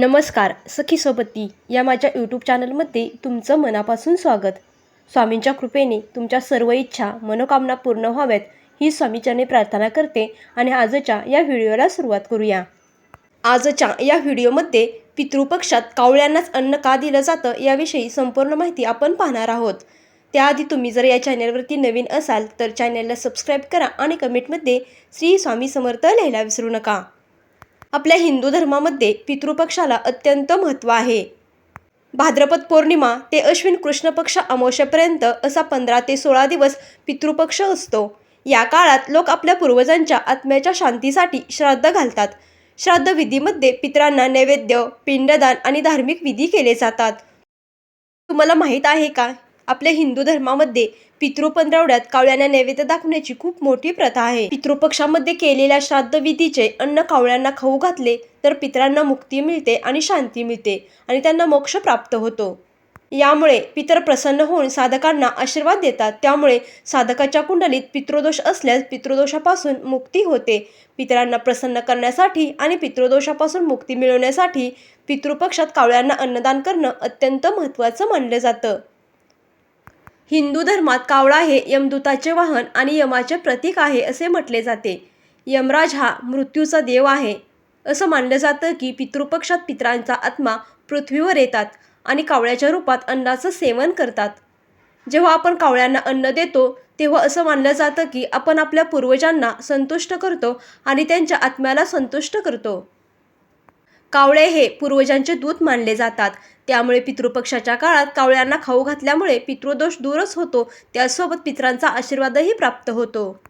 नमस्कार सखी सोबती. या माझ्या यूट्यूब चॅनलमध्ये तुमचं मनापासून स्वागत. स्वामींच्या कृपेने तुमच्या सर्व इच्छा मनोकामना पूर्ण व्हाव्यात ही स्वामीचरणी प्रार्थना करते आणि आजच्या या व्हिडिओला सुरुवात करूया. आजच्या या व्हिडिओमध्ये पितृपक्षात कावळ्यांनाच अन्न का दिलं जातं याविषयी संपूर्ण माहिती आपण पाहणार आहोत. त्याआधी तुम्ही जर या चॅनलवरती नवीन असाल तर चॅनलला सबस्क्राईब करा आणि कमेंटमध्ये श्री स्वामी समर्थ लिहायला विसरू नका. आपल्या हिंदू धर्मामध्ये पितृपक्षाला अत्यंत महत्त्व आहे. भाद्रपद पौर्णिमा ते अश्विन कृष्ण पक्ष अमावस्येपर्यंत असा पंधरा ते सोळा दिवस पितृपक्ष असतो. या काळात लोक आपल्या पूर्वजांच्या आत्म्याच्या शांतीसाठी श्राद्ध घालतात. श्राद्ध विधीमध्ये पितरांना नैवेद्य पिंडदान आणि धार्मिक विधी केले जातात. तुम्हाला माहीत आहे का? आपल्या हिंदू धर्मामध्ये पितृ पंधरवड्यात कावळ्यांना नैवेद्य दाखवण्याची खूप मोठी प्रथा आहे. पितृपक्षामध्ये केलेल्या श्राद्ध विधीचे अन्न कावळ्यांना खाऊ घातले तर पितरांना मुक्ती मिळते आणि शांती मिळते आणि त्यांना मोक्ष प्राप्त होतो. यामुळे पितर प्रसन्न होऊन साधकांना आशीर्वाद देतात. त्यामुळे साधकाच्या कुंडलीत पितृदोष असल्यास पितृदोषापासून मुक्ती होते. पितरांना प्रसन्न करण्यासाठी आणि पितृदोषापासून मुक्ती मिळवण्यासाठी पितृपक्षात कावळ्यांना अन्नदान करणं अत्यंत महत्त्वाचं मानलं जातं. हिंदू धर्मात कावळा हे यमदूताचे वाहन आणि यमाचे प्रतीक आहे असे म्हटले जाते. यमराज हा मृत्यूचा देव आहे. असं मानलं जातं की पितृपक्षात पितरांचा आत्मा पृथ्वीवर येतात आणि कावळ्याच्या रूपात अन्नाचं सेवन करतात. जेव्हा आपण कावळ्यांना अन्न देतो तेव्हा असं मानलं जातं की आपण आपल्या पूर्वजांना संतुष्ट करतो आणि त्यांच्या आत्म्याला संतुष्ट करतो. कावळे हे पूर्वजांचे दूत मानले जातात. त्यामुळे पितृपक्षाच्या काळात कावळ्यांना खाऊ घातल्यामुळे पितृदोष दूरच होतो. त्यासोबत पितरांचा आशीर्वादही प्राप्त होतो.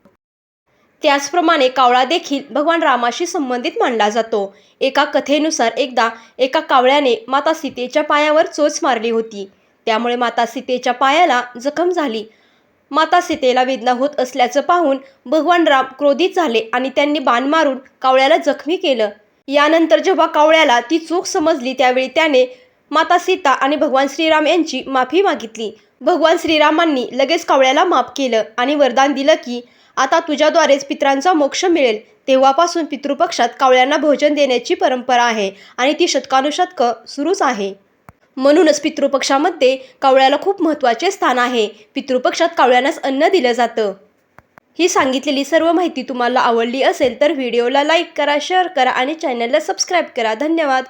त्याचप्रमाणे कावळा देखील भगवान रामाशी संबंधित मानला जातो. एका कथेनुसार एकदा एका कावळ्याने माता सीतेच्या पायावर चोच मारली होती. त्यामुळे माता सीतेच्या पायाला जखम झाली. माता सीतेला वेदना होत असल्याचं पाहून भगवान राम क्रोधित झाले आणि त्यांनी बाण मारून कावळ्याला जखमी केलं. यानंतर जेव्हा कावळ्याला ती चूक समजली त्यावेळी त्याने माता सीता आणि भगवान श्रीराम यांची माफी मागितली. भगवान श्रीरामांनी लगेच कावळ्याला माफ केलं आणि वरदान दिलं की आता तुझ्याद्वारेच पित्रांचा मोक्ष मिळेल. तेव्हापासून पितृपक्षात कावळ्यांना भोजन देण्याची परंपरा आहे आणि ती शतकानुशतकं सुरूच आहे. म्हणूनच पितृपक्षामध्ये कावळ्याला खूप महत्त्वाचे स्थान आहे. पितृपक्षात कावळ्यांनाच अन्न दिलं जातं. ही सांगितलेली सर्व माहिती तुम्हाला आवडली असेल तर व्हिडिओला लाईक करा शेअर करा आणि चॅनलला सबस्क्राईब करा. धन्यवाद.